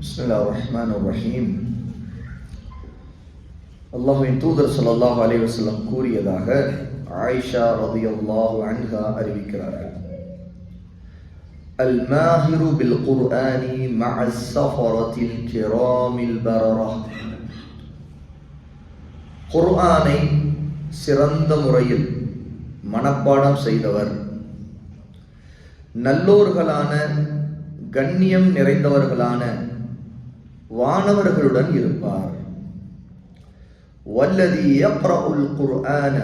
بسم الله الرحمن الرحيم அல்லாஹுவின் தூதர் ஸல்லல்லாஹு அலைஹி வஸல்லம் கூறியதாக ஆயிஷா ரலியல்லாஹு அன்ஹா அறிவிக்கிறார்கள் الماهر بالقرآن مع السفرة الكرام البررة குர்ஆனை சிறந்த முறையில் மனப்பாடம் செய்தவர் நல்லோர்களான கண்ணியம் நிறைந்தவர்களான வானவர்களுடன் இருப்பார் والذي يقرأ القرآن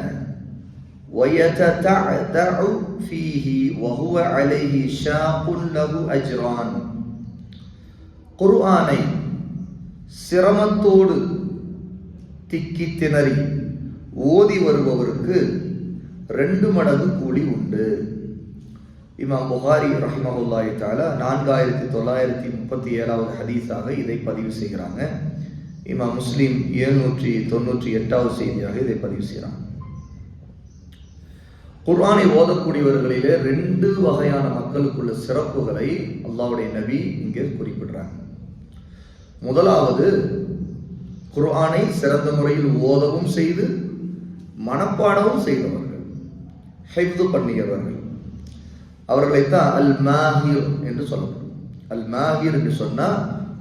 ويتتعتع فيه وهو عليه شاق له أجران குர்ஆனை சிரமத்தோடு திக்கி திணறி ஓதி வருபவருக்கு ரெண்டு மடங்கு கூலி உண்டு இமாம் புகாரி ரஹ்மஹுல்லாஹி தாலா நான்காயிரத்தி தொள்ளாயிரத்தி முப்பத்தி ஏழாவது ஹதீஸாக இதை பதிவு செய்கிறாங்க. இமாம் முஸ்லீம் எழுநூற்றி தொண்ணூற்றி எட்டாவது செய்தியாக இதை பதிவு செய்கிறாங்க. குர்ஆனை ஓதக்கூடியவர்களிலே ரெண்டு வகையான மக்களுக்குள்ள சிறப்புகளை அல்லாவுடைய நபி இங்கே குறிப்பிடுறாங்க. முதலாவது குர்ஆனை சிறந்த முறையில் ஓதவும் செய்து மனப்பாடவும் செய்தவர்கள் ஹைஃது பண்ணியவர்கள். அவர்களைத்தான் அல் மாஹிர் என்று சொல்லப்படும். அல் மாஹிர் என்று சொன்னால்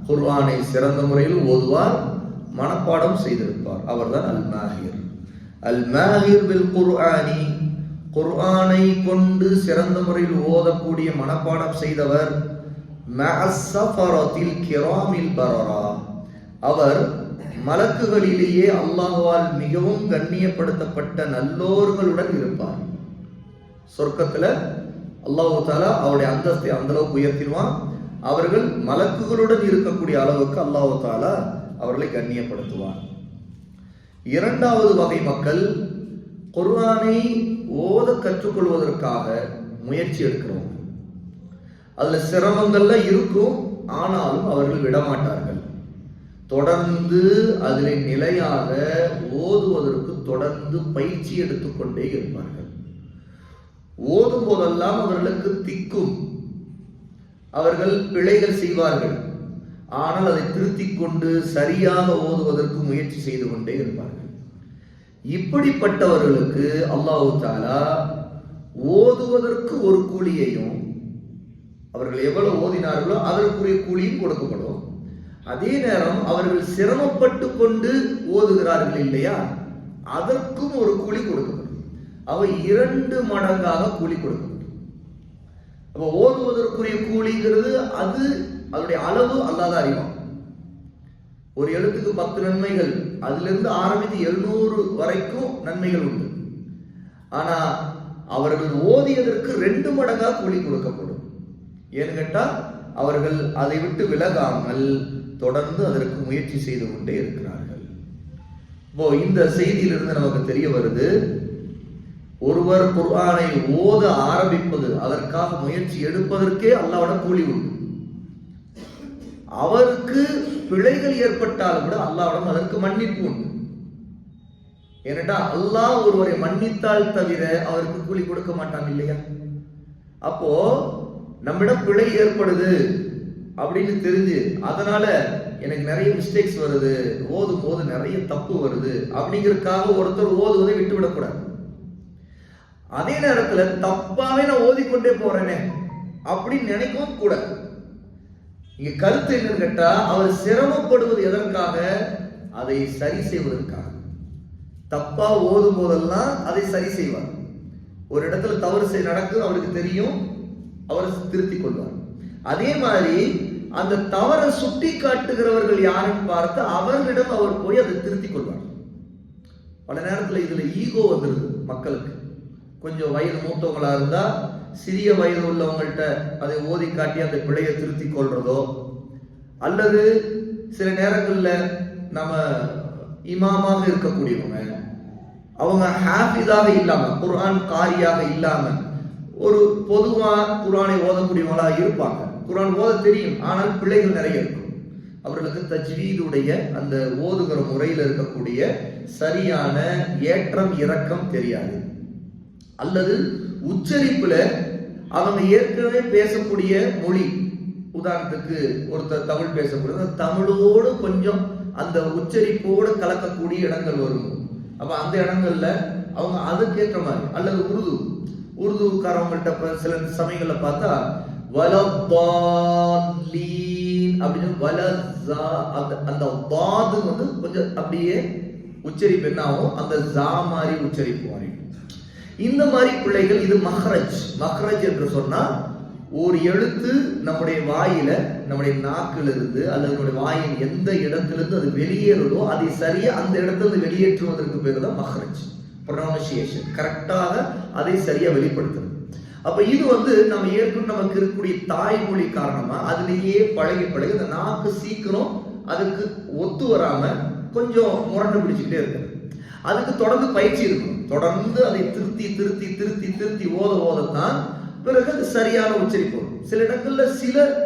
குர்ஆனை சிறந்த முறையில் ஓதுவார் மனப்பாடம் செய்திருப்பார். அவர்தான் அல் மாஹிர் அல் மாஹிர் பில் குர்ஆனி குர்ஆனை கொண்டு சிறந்த முறையில் ஓதக்கூடிய மனப்பாடம் செய்தவர் மஅஸ்ஸஃபரத்தில் கிராமில் பரரா. அவர் மலக்குகளிலேயே அல்லாஹ்வால் மிகவும் கண்ணியப்படுத்தப்பட்ட நல்லோர்களுடன் இருப்பார். சொர்க்கத்தில் அல்லாஹு தாலா அவருடைய அந்தஸ்தை அந்த அளவுக்கு உயர்த்திடுவான். அவர்கள் மலக்குகளுடன் இருக்கக்கூடிய அளவுக்கு அல்லாஹு தாலா அவர்களை கண்ணியப்படுத்துவான். இரண்டாவது வகை மக்கள் குர்ஆனை ஓத கற்றுக்கொள்வதற்காக முயற்சி எடுக்கிறோம் அதில் சிரமங்கள்ல இருக்கும் ஆனாலும் அவர்கள் விடமாட்டார்கள். தொடர்ந்து அதில் நிலையாக ஓதுவதற்கு தொடர்ந்து பயிற்சி எடுத்துக்கொண்டே இருப்பார்கள். ஓதும் போதெல்லாம் அவர்களுக்கு திக்கும். அவர்கள் பிழைகள் செய்வார்கள். ஆனால் அதை திருத்திக் கொண்டு சரியாக ஓதுவதற்கு முயற்சி செய்து கொண்டே இருப்பார்கள். இப்படிப்பட்டவர்களுக்கு அல்லாஹு தாலா ஓதுவதற்கு ஒரு கூலியையும் அவர்கள் எவ்வளவு ஓதினார்களோ அதற்குரிய கூலியும் கொடுக்கப்படும். அதே நேரம் அவர்கள் சிரமப்பட்டு கொண்டு ஓதுகிறார்கள் இல்லையா? அதற்கும் ஒரு கூலி கொடுக்கப்படும். அவை இரண்டு மடங்காக கூலி கொடுக்கும். அப்ப ஓதுவதற்குரிய கூலிங்கிறது அது அதனுடைய அளவு அல்லாத அறிவான் ஒரு எழுத்துக்கு பத்து நன்மைகள் அதிலிருந்து ஆரம்பித்து எழுநூறு வரைக்கும் நன்மைகள் உண்டு. ஆனா அவர்கள் ஓதியதற்கு ரெண்டு மடங்காக கூலி கொடுக்கப்படும். ஏன்னு கேட்டால் அவர்கள் அதை விட்டு விலகாமல் தொடர்ந்து அதற்கு முயற்சி செய்து கொண்டே இருக்கிறார்கள். இப்போ இந்த செய்தியிலிருந்து நமக்கு தெரிய வருது ஒருவர் குர்ஆனை ஓத ஆரம்பிப்பது அதற்காக முயற்சி எடுப்பதற்கே அல்லாவோட கூலி உண்டு. அவருக்கு பிழைகள் ஏற்பட்டாலும் கூட அல்லாவிடம் அதற்கு மன்னிப்பு உண்டு. ஏனென்றா அல்லாஹ் ஒருவரை மன்னித்தால் தவிர அவருக்கு கூலி கொடுக்க மாட்டான் இல்லையா? அப்போ நம்மிடம் பிழை ஏற்படுது அப்படின்னு தெரிஞ்சு அதனால எனக்கு நிறைய மிஸ்டேக்ஸ் வருது ஓதும் போது நிறைய தப்பு வருது அப்படிங்கிறதுக்காக ஒருத்தர் ஓதுவதை விட்டு விடக்கூடாது அதே நேரத்துல தப்பாவே நான் ஓதிக்கொண்டே போறேனே அப்படின்னு நினைக்கவும் கூட. இங்க கருத்து என்னன்னு கேட்டா அவர் சிரமப்படுவது எதற்காக? அதை சரி செய்வதற்காக. தப்பா ஓதும் போதெல்லாம் அதை சரி செய்வார். ஒரு இடத்துல தவறு செய் நடக்கும் அவருக்கு தெரியும். அவர் திருத்திக் கொள்வார். அதே மாதிரி அந்த தவறை சுட்டி காட்டுகிறவர்கள் யாருன்னு பார்த்து அவர்களிடம் அவர் போய் அதை திருத்திக் கொள்வார். பல நேரத்தில் இதுல ஈகோ வந்துருது மக்களுக்கு. கொஞ்சம் வயது மூத்தவங்களா இருந்தா சிறிய வயது உள்ளவங்கள்ட்ட அதை ஓதி காட்டி அந்த பிழையை திருத்திக் கொள்றதோ அல்லது சில நேரங்களில் நம்ம இமாமாக இருக்கக்கூடியவங்க அவங்க ஹாஃபிஸாக இல்லாம குரான் காரியாக இல்லாம ஒரு பொதுவா குரானை ஓதக்கூடியவங்களா இருப்பாங்க. குரான் ஓத தெரியும் ஆனால் பிழைகள் நிறைய இருக்கும். அவர்களுக்கு தஜ்வீதுடைய அந்த ஓதுகிற முறையில் இருக்கக்கூடிய சரியான ஏற்றம் இறக்கம் தெரியாது. அல்லது உச்சரிப்புல அவங்க ஏற்கனவே பேசக்கூடிய மொழி. உதாரணத்துக்கு ஒருத்தர் தமிழ் பேசக்கூடிய தமிழோடு கொஞ்சம் அந்த உச்சரிப்போடு கலக்கக்கூடிய இடங்கள் வரும். அப்ப அந்த இடங்கள்ல அவங்க அதுக்கேற்ற மாதிரி அல்லது உருது உருதுக்காரவங்கள்ட்ட சில சமயங்களை பார்த்தா வலபாலீன் அப்படின்னு வலசா அந்த அந்த பாது வந்து கொஞ்சம் அப்படியே உச்சரிப்பு என்ன ஆகும்? அந்த ஜா மாதிரி உச்சரிப்பு மாறி இந்த மாதிரி பிள்ளைகள் இது மஹ்ரஜ். மஹ்ரஜ் என்று சொன்னா ஒரு எழுத்து நம்முடைய வாயில நம்முடைய நாக்கில் இருந்து அல்லது நம்முடைய வாயின் எந்த இடத்திலிருந்து அது வெளியேறுதோ அதை சரியா அந்த இடத்திலிருந்து வெளியேற்றுவதற்கு பேர் தான் மஹ்ரஜ். ப்ரொனவுன்சியேஷன் கரெக்டாக அதை சரியா வெளிப்படுத்துறது. அப்ப இது வந்து நம்ம ஏற்கனவே நமக்கு இருக்கக்கூடிய தாய்மொழி காரணமா அதுலேயே பழகி பழகி அந்த நாக்கு சீக்கிரம் அதுக்கு ஒத்து வராம கொஞ்சம் முரண்டு பிடிச்சிக்கிட்டே இருக்குது. அதுக்கு தொடர்ந்து பயிற்சி இருக்கும் தொடர்ந்து அதை திருத்தி திருத்தி திருத்தி திருத்தி ஓத ஓதத்தான் பிறகு அது சரியான உச்சரிப்பு சில இடங்கள்ல சில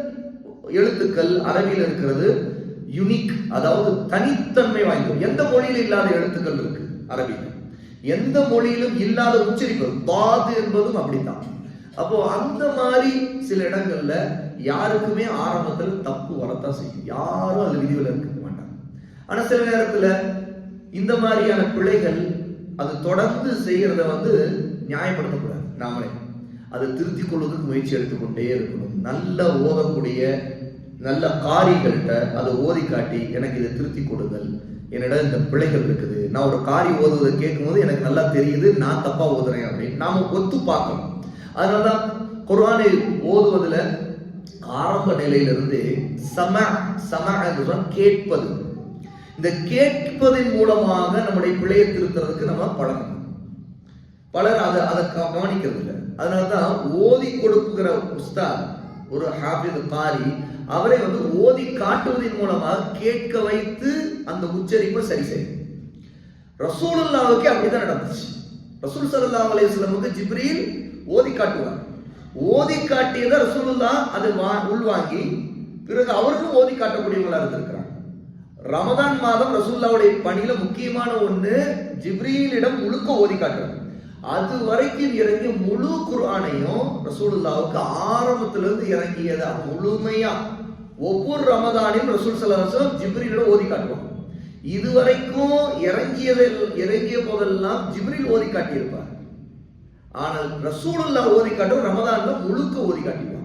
எழுத்துக்கள் அரபியில் இருக்கிறது யுனிக் அதாவது தனித்தன்மை வாய்ந்தது. எந்த மொழியில் இல்லாத எழுத்துக்கள் இருக்கு அரபியில்? எந்த மொழியிலும் இல்லாத உச்சரிப்பு பாது என்பதும் அப்படித்தான். அப்போ அந்த மாதிரி சில இடங்கள்ல யாருக்குமே ஆரம்பத்தில் தப்பு வரத்தான் செய்யும். யாரும் அது விதிவில் இருக்க மாட்டாங்க. ஆனா சில நேரத்துல இந்த மாதிரியான பிழைகள் அது தொடர்ந்து செய்கிறத வந்து நியாயப்படுத்தக்கூடாது நாமளே. அதை திருத்திக் கொள்வதற்கு முயற்சி எடுத்துக்கொண்டே இருக்கணும். நல்ல ஓதக்கூடிய நல்ல காரிகள்கிட்ட அதை ஓதி காட்டி எனக்கு இதை திருத்தி கொடுங்கள். என்னிடம் இந்த பிழைகள் இருக்குது. நான் ஒரு காரி ஓதுவதை கேட்கும்போது எனக்கு நல்லா தெரியுது நான் தப்பா ஓதுறேன் அப்படின்னு நாம ஒத்து பார்க்கணும். அதனாலதான் குர்ஆனை ஓதுவதுல ஆரம்ப நிலையிலிருந்து சம சம என்று கேட்பது. இந்த கேட்பதன் மூலமாக நம்முடைய பிழையை திருத்துறதுக்கு நம்ம பழகணும். பலர் அதை அதை க- கவனிக்கிறது இல்லை அதனாலதான் ஓதி கொடுக்குற உஸ்தாத் ஒரு ஹாஃபித் பாரி அவரை வந்து ஓதி காட்டுவதன் மூலமாக கேட்க வைத்து அந்த உச்சரிப்பை சரி செய்யும். ரசூலுல்லாவுக்கு அப்படிதான் நடந்துச்சு. ரசூல் சல்லா அலையுஸ்லமுக்கு ஜிப்ரீல் ஓதி காட்டுவார். ஓதி காட்டியதை ரசூலுல்லா அது வா உள்வாங்கி பிறகு அவர்களும் ஓதி காட்டக்கூடியவங்களா இருந்திருக்கிறார் ரமதான் மாதம் ரசூல்லாவுடைய பணியில முக்கியமான ஒண்ணு ஜிப்ரீலிடம் முழுக்க ஓதி காட்டுறது. அது வரைக்கும் இறங்கிய முழு குரானையும் ரசூலுல்லாவுக்கு ஆரம்பத்துல இருந்து இறங்கியதா முழுமையா ஒவ்வொரு ரமதானையும் ரசூல் சலாசம் ஜிப்ரீலிடம் ஓதி காட்டுவோம் இதுவரைக்கும் இறங்கியதில் இறங்கிய போதெல்லாம் ஜிப்ரில் ஓதி காட்டியிருப்பார். ஆனால் ரசூலுல்லா ஓதி காட்டும் ரமதான்ல முழுக்க ஓதி காட்டிடுவாங்க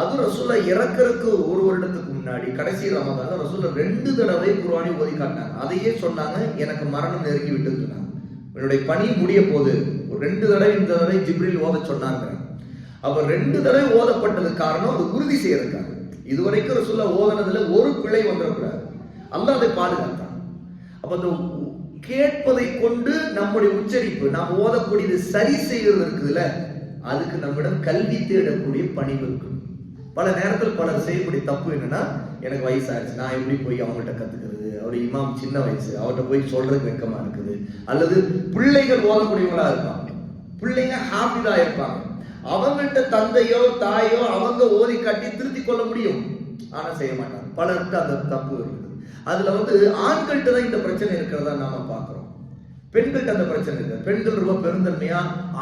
அது ரசூலா இறக்கிறதுக்கு ஒரு வருடத்துக்கு முன்னாடி கடைசி ரமதான்ல ரசூலா ரெண்டு தடவை குர்வானி ஓதி காட்டினாங்க. அதையே சொன்னாங்க எனக்கு மரணம் நெருங்கி விட்டுன்னு சொன்னாங்க. என்னுடைய பணி முடிய போது ஒரு ரெண்டு தடவை இந்த தடவை ஜிப்ரில் ஓத சொன்னாங்க அப்ப ரெண்டு தடவை ஓதப்பட்டது காரணம் அது உறுதி செய்யறதுக்காக. இதுவரைக்கும் ரசூலா ஓதனதுல ஒரு பிழை வந்துடக்கூடாது அல்ல அதை பாதுகாத்தான். அப்ப அந்த கேட்பதை கொண்டு நம்முடைய உச்சரிப்பு நாம் ஓதக்கூடியது சரி செய்யறது இருக்குதுல்ல அதுக்கு நம்மிடம் கல்வி தேடக்கூடிய பணிவு இருக்கு. பல நேரத்தில் பலர் செய்யக்கூடிய தப்பு என்னன்னா எனக்கு வயசாயிருச்சு நான் எப்படி போய் அவங்கள்ட்ட கத்துக்கிறது? அவர் இமாம் சின்ன வயசு. அவர்கிட்ட போய் சொல்றது வெக்கமா இருக்குது. அல்லது பிள்ளைகள் ஓதக்கூடியவங்களா இருப்பாங்க. பிள்ளைங்க ஹாப்பிதா இருப்பாங்க. அவங்கள்ட்ட தந்தையோ தாயோ அவங்க ஓதி காட்டி திருத்தி கொள்ள முடியும். ஆனா செய்ய மாட்டாங்க. பலருக்கு அந்த தப்பு இருக்குது. அதுல வந்து ஆண்கள்கிட்ட தான் இந்த பிரச்சனை இருக்கிறதா நாம பார்க்கிறோம் பெண்கள்கிட்ட அந்த பிரச்சனை இல்லை. பெண்கள் ரொம்ப பெருந்தன்மையா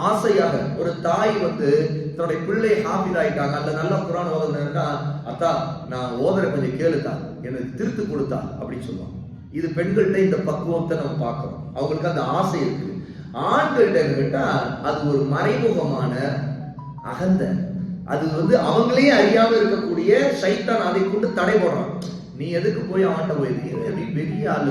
ஆசையாக ஒரு தாய் வந்து தன்னுடைய பிள்ளை ஹாஃபிஸ் ஆயிட்டாங்க. அல்ல நல்ல குரான் ஓதுனா அத்தா நான் ஓதுற கொஞ்சம் கேளுதா எனக்கு திருத்து கொடுத்தா அப்படின்னு சொல்லுவாங்க. இது பெண்கள்கிட்ட இந்த பக்குவத்தை நம்ம பார்க்கிறோம். அவங்களுக்கு அந்த ஆசை இருக்கு. ஆண்கள்கிட்ட கேட்டா அது ஒரு மறைமுகமான அகந்த. அது வந்து அவங்களே அறியாம இருக்கக்கூடிய சைத்தான் அதை கொண்டு தடை போடுறான். நீ எதுக்கு போய் அவன்கிட்ட போயிருக்கீங்க அப்படி பெரிய ஆளு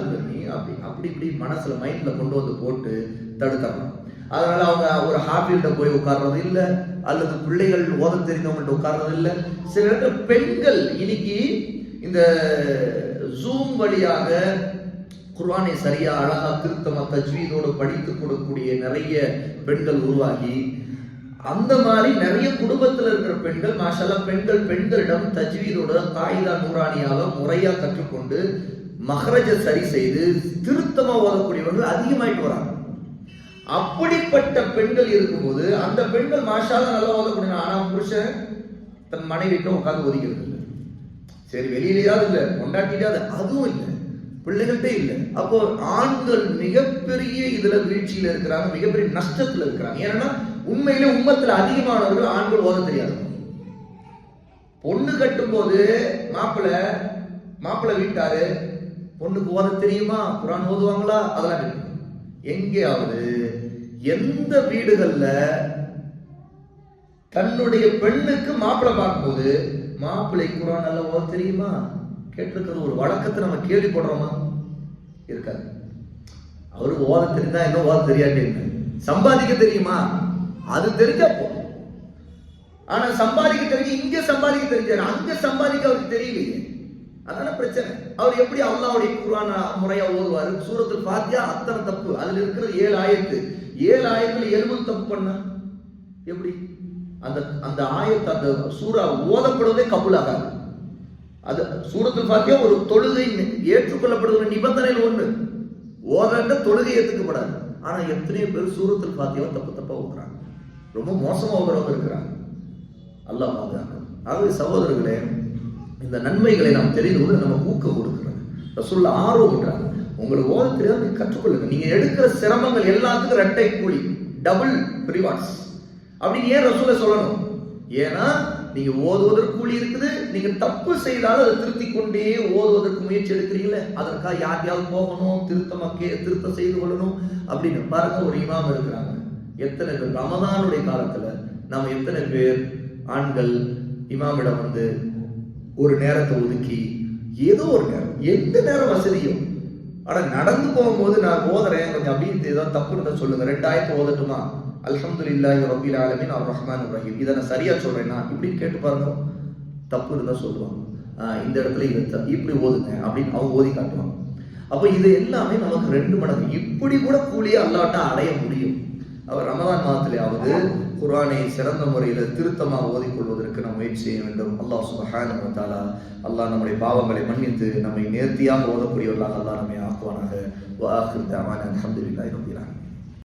அப்படி அப்படி இப்படி மனசுல மைண்ட்ல கொண்டு வந்து போட்டு தடுத்துறான் அதனால அவங்க ஒரு ஹாஃபீல்ட போய் உட்கார்றது இல்ல அல்லது பிள்ளைகள் ஓத தெரிந்தவங்கள்ட்ட உட்கார்றது இல்லை. சில இடத்துல பெண்கள் இன்னைக்கு இந்த ஜூம் வழியாக குர்வானை சரியா அழகா திருத்தமா தஜ்வீதோடு படித்து கொடுக்கக்கூடிய நிறைய பெண்கள் உருவாகி அந்த மாதிரி நிறைய குடும்பத்துல இருக்கிற பெண்கள் மாஷல்லா பெண்கள் பெண்களிடம் தஜ்வீதோட காயிதா நூறாணியாக முறையா கற்றுக்கொண்டு மகரஜ சரி செய்து திருத்தமா ஓதக்கூடியவர்கள் அதிகமாயிட்டு வராங்க. அப்படிப்பட்ட பெண்கள் இருக்கும்போது அந்த பெண்கள் மாஷால நல்லா ஓதக்கூடிய ஆனா புருஷன் தன் மனைவிட்டும் உட்காந்து ஒதுக்கிறது இல்லை. சரி வெளியிலேயாவது இல்லை கொண்டாட்டிட்டாது அதுவும் இல்லை. பிள்ளைகள்கிட்ட இல்லை. அப்போ ஆண்கள் மிகப்பெரிய இதுல வீழ்ச்சியில இருக்கிறாங்க மிகப்பெரிய நஷ்டத்துல இருக்கிறாங்க. ஏன்னா உண்மையிலே உம்மத்துல அதிகமானவர்கள் ஆண்கள் ஓத தெரியாது. பொண்ணு கட்டும்போது மாப்பிள்ள மாப்பிள்ள வீட்டாரு பொண்ணுக்கு ஓத தெரியுமா? குரான் ஓதுவாங்களா? அதெல்லாம் கேட்கணும். எங்கேயாவது எந்த வீடுகள்ல தன்னுடைய பெண்ணுக்கு மாப்பிள்ளை பார்க்கும்போது மாப்பிள்ளை குரான் நல்லா ஓத தெரியுமா? கேட்டிருக்கிறது ஒரு வழக்கத்தை நம்ம கேள்விப்படுறோமா? இருக்காது. அவரு ஓத தெரிந்தா என்ன ஓத தெரியாட்டி சம்பாதிக்க தெரியுமா? அது தெரிஞ்சா போதும். ஆனா சம்பாதிக்க தெரிஞ்சு இங்க சம்பாதிக்க தெரிஞ்சாரு அங்க சம்பாதிக்க அவருக்கு தெரியலையே. அதனால பிரச்சனை. அவர் எப்படி அல்லாவுடைய குரான முறையா ஓதுவார்? சூரத்தில் பாத்தியா அத்தனை தப்பு. அதுல இருக்கிற ஏழு ஆயத்து. ஏழு ஆயத்துல எழுபது தப்பு பண்ண? எப்படி? அந்த அந்த ஆயத்தை அந்த சூறா ஓதப்படுவதே கபூல் ஆகாது அது சூரத்தில் பாத்தியா ஒரு தொழுகை ஏற்றுக்கொள்ளப்படுகிற நிபந்தனையில் ஒண்ணு. ஓதண்ட தொழுகை ஏத்துக்கப்படாது ஆனா எத்தனையோ பேர் சூரத்தில் பாத்தியாவை தப்பு தப்பா ஓதுறாங்க. ரொம்ப மோசமா ஓதுறவங்க இருக்கிறாங்க. அல்லாஹ் ஆகவே சகோதரர்களே இந்த நன்மைகளை நாம் தெரிந்து கொண்டு நம்ம ஊக்கம் கொடுக்கிறது. ரசூல்ல ஆர்வம்ன்றாங்க உங்களுக்கு ஓத தெரியாது கற்றுக்கொள்ளுங்க. நீங்க எடுக்கிற சிரமங்கள் எல்லாத்துக்கும் ரெட்டை கூலி டபுள் ரிவார்ட்ஸ் அப்படின்னு ஏன் ரசூலை சொல்லணும்? ஏன்னா நீங்க ஓதுவதற்கு கூலி இருக்குது நீங்க தப்பு செய்தாலும் அதை திருத்தி கொண்டே ஓதுவதற்கு முயற்சி எடுக்கிறீங்களே அதற்காக யாரையாவது போகணும் திருத்தமாக்கே திருத்தம் செய்து கொள்ளணும் அப்படின்னு பாருங்க ஒரு இமாம் இருக்கிறாங்க. எத்தனை பேர்? ரமதானுடைய காலத்துல நம்ம எத்தனை பேர்? ஆண்கள் இமாமிடம் வந்து ஒரு நேரத்தை ஒதுக்கி ஏதோ ஒரு நேரம் எந்த நேரம் வசதியும் ஆனால் நடந்து போகும்போது நான் ஓதுறேன் கொஞ்சம் அப்படின்னு ஏதாவது தப்பு இருந்தால் சொல்லுங்க. ரெண்டாயிரத்து ஓதட்டுமா? அல்ஹம்துலில்லாஹி ரபில் ஆலமின் அவர் ரஹ்மான் ரஹீம் இதை நான் சரியா சொல்றேன்னா இப்படின்னு கேட்டு பாருங்க. தப்பு இருந்தால் சொல்லுவாங்க. இந்த இடத்துல இது இப்படி ஓதுங்க அப்படின்னு அவங்க ஓதி காட்டுவாங்க. அப்போ இது எல்லாமே நமக்கு ரெண்டு மடங்கு. இப்படி கூட கூலியை அல்லாட்டா அடைய முடியும். அவர் ரமதான் மாதத்திலேயாவது குரானை சிறந்த முறையில் திருத்தமாக ஓதிக்கொள்வதற்கு நாம் முயற்சி செய்ய வேண்டும். அல்லாஹ் சுபஹானஹு தாலா அல்லாஹ் நம்முடைய பாவங்களை மன்னித்து நம்மை நேர்த்தியாக ஓதக்கூடியவர்களாக அல்லாஹ் நம்மை ஆக்குவானாக. வ ஆখির தாவானா அல்ஹம்துலில்லாஹி